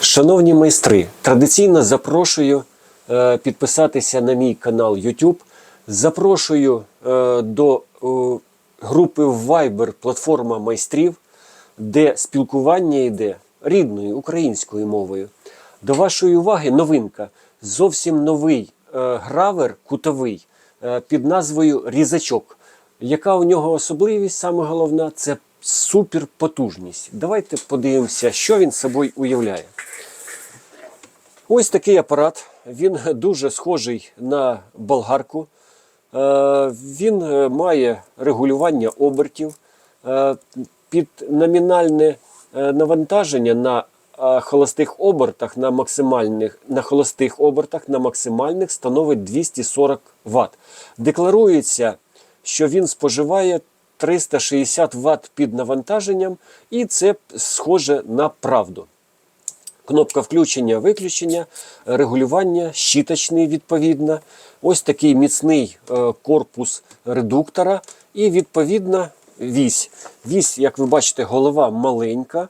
Шановні майстри, традиційно запрошую е, підписатися на мій канал YouTube. Запрошую е, до е, групи Viber платформа майстрів, де спілкування йде рідною українською мовою. До вашої уваги новинка. Зовсім новий гравер кутовий під назвою Різачок. Яка у нього особливість, саме головна, це суперпотужність. Давайте подивимося, що він собою уявляє. Ось такий апарат. Він дуже схожий на болгарку. Е, Він має регулювання обертів Е, під номінальне е, навантаження на холостих обертах на максимальних на холостих обертах на максимальних становить 240 Вт. Декларується, що він споживає 360 Вт під навантаженням, і це схоже на правду. Кнопка включення, виключення, регулювання, щіточний відповідно. Ось такий міцний е, корпус редуктора і відповідна вісь. Вісь, як ви бачите, голова маленька.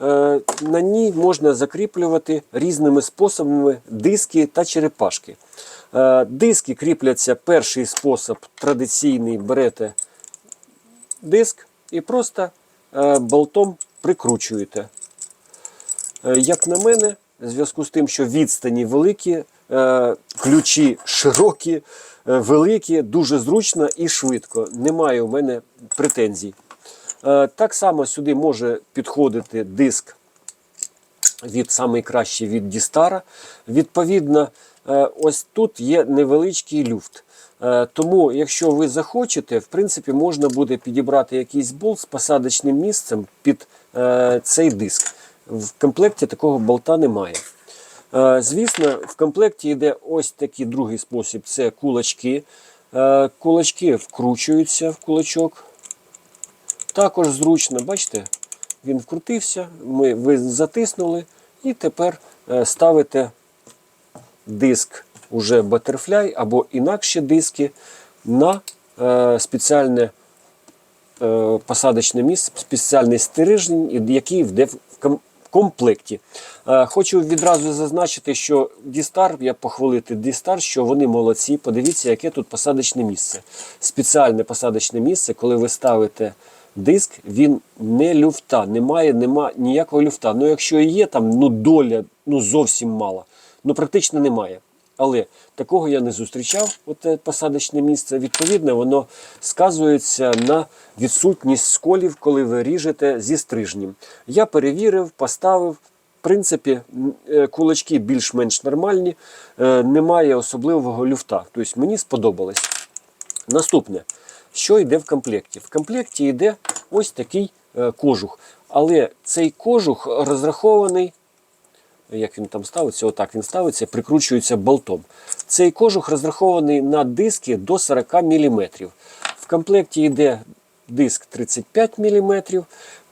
Е, На ній можна закріплювати різними способами диски та черепашки. Е, Диски кріпляться перший спосіб традиційний берете диск і просто е, болтом прикручуєте. Е, Як на мене, в зв'язку з тим, що відстані великі, е, ключі широкі, великі, дуже зручно і швидко. Немає у мене претензій. Так само сюди може підходити диск від самий кращий від Дістара. Відповідно, ось тут є невеличкий люфт. Е, Тому, якщо ви захочете, в принципі, можна буде підібрати якийсь болт з посадочним місцем під е, цей диск. В комплекті такого болта немає. Е, Звісно, в комплекті йде ось такий другий спосіб: це кулачки. Е, Кулачки вкручуються в кулачок. Також зручно, бачите, він вкрутився, ми, ви затиснули, і тепер е, ставите диск уже Butterfly або інакші диски на е, спеціальне е, посадочне місце, спеціальний стрижень, який йде в комплекті. Е, Хочу відразу зазначити, що Дістар, я похвалити Дістар, що вони молодці. Подивіться, яке тут посадочне місце. Спеціальне посадочне місце, коли ви ставите диск, він не люфта, немає, нема ніякого люфта. Ну, якщо є там ну, доля, ну зовсім мало, ну практично немає. Але такого я не зустрічав, оте посадочне місце. Відповідно, воно сказується на відсутність сколів, коли ви ріжете зі стрижнем. Я перевірив, поставив. В принципі, е, кулачки більш-менш нормальні, е, немає особливого люфта. Тобто мені сподобалось. Наступне, що йде в комплекті? В комплекті йде ось такий е, кожух. Але цей кожух розрахований як він там ставиться, отак він ставиться, прикручується болтом. Цей кожух розрахований на диски до 40 мм. В комплекті йде диск 35 мм.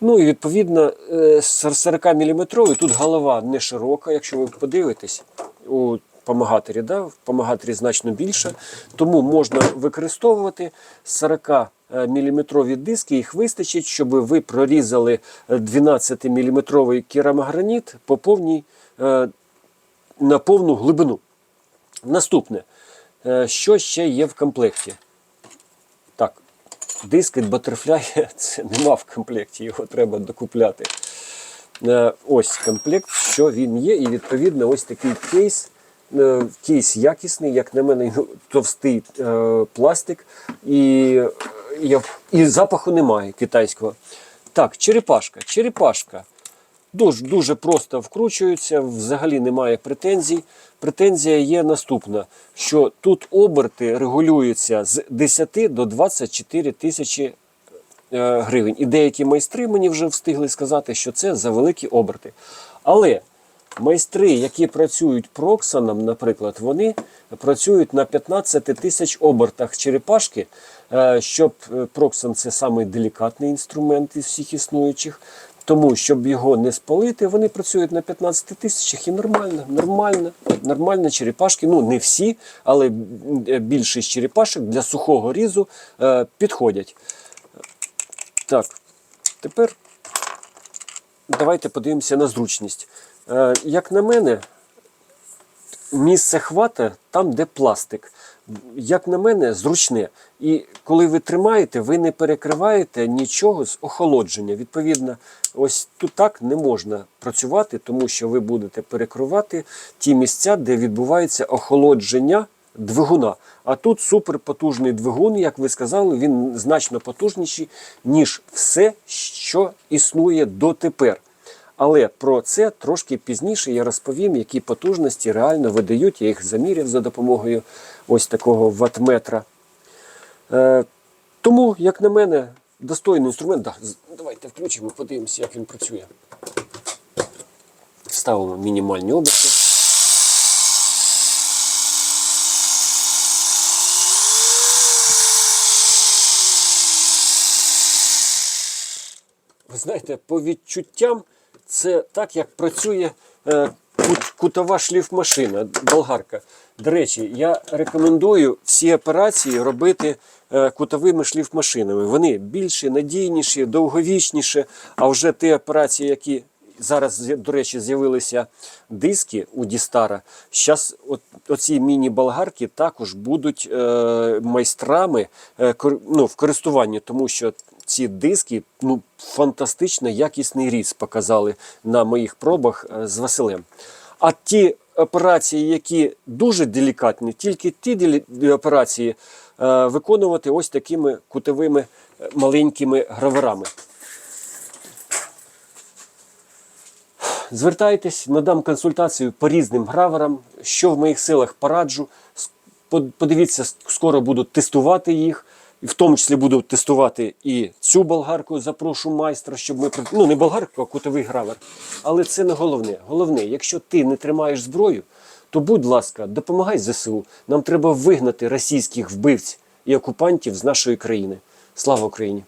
Ну і відповідно е, 40 мм тут голова не широка, якщо ви подивитесь. У помагаторі, да? в помагаторі значно більше, тому можна використовувати 40 мм диски, їх вистачить, щоб ви прорізали 12 мм керамограніт по повній, е, на повну глибину. Наступне, Е, що ще є в комплекті? Так, диск від Butterfly це нема в комплекті, його треба докупляти. Е, Ось комплект, що він є, і відповідно ось такий кейс. Е, Кейс якісний, як на мене, ну, товстий е, пластик, і, е, і запаху немає китайського. Так, черепашка. Черепашка. Дуже, дуже просто вкручується, взагалі немає претензій. Претензія є наступна: що тут оберти регулюються з 10 до 24 тисячі е, гривень. І деякі майстри мені вже встигли сказати, що це за великі оберти. Але майстри, які працюють проксаном, наприклад, вони працюють на 15 тисяч обертах черепашки, е, щоб е, проксан це самий делікатний інструмент із всіх існуючих. Тому, щоб його не спалити, вони працюють на 15 тисячах і нормально, нормально, нормально черепашки. Ну, не всі, але е, більшість черепашок для сухого різу е, підходять. Так, тепер давайте подивимося на зручність. Е, Як на мене, місце хвата там, де пластик. Як на мене, зручне. І коли ви тримаєте, ви не перекриваєте нічого з охолодження. Відповідно, ось тут так не можна працювати, тому що ви будете перекривати ті місця, де відбувається охолодження двигуна. А тут суперпотужний двигун, як ви сказали, він значно потужніший, ніж все, що існує дотепер. Але про це трошки пізніше я розповім, які потужності реально видають. Я їх заміряв за допомогою ось такого ватметра. Е, тому, як на мене, достойний інструмент. Да, давайте включимо, подивимося, як він працює. Ставимо мінімальні оберти. Ви знаєте, по відчуттям це так, як працює е, кут- кутова шліфмашина, болгарка. До речі, я рекомендую всі операції робити е, кутовими шліфмашинами. Вони більші, надійніші, довговічніші. А вже ті операції, які зараз, до речі, з'явилися диски у Дістара. Зараз оці міні-болгарки також будуть е, майстрами ну, в користуванні, тому що ці диски ну, фантастично якісний різ показали на моїх пробах е, з Василем. А ті операції, які дуже делікатні, тільки ті операції е, виконувати ось такими кутовими е, маленькими граверами. Звертайтесь, надам консультацію по різним граверам, що в моїх силах пораджу. Подивіться, скоро буду тестувати їх. І в тому числі буду тестувати і цю болгарку. Запрошу майстра, щоб ми ну не болгарку, а кутовий гравер. Але це не головне. Головне, якщо ти не тримаєш зброю, то будь ласка, допомагай ЗСУ. Нам треба вигнати російських вбивць і окупантів з нашої країни. Слава Україні!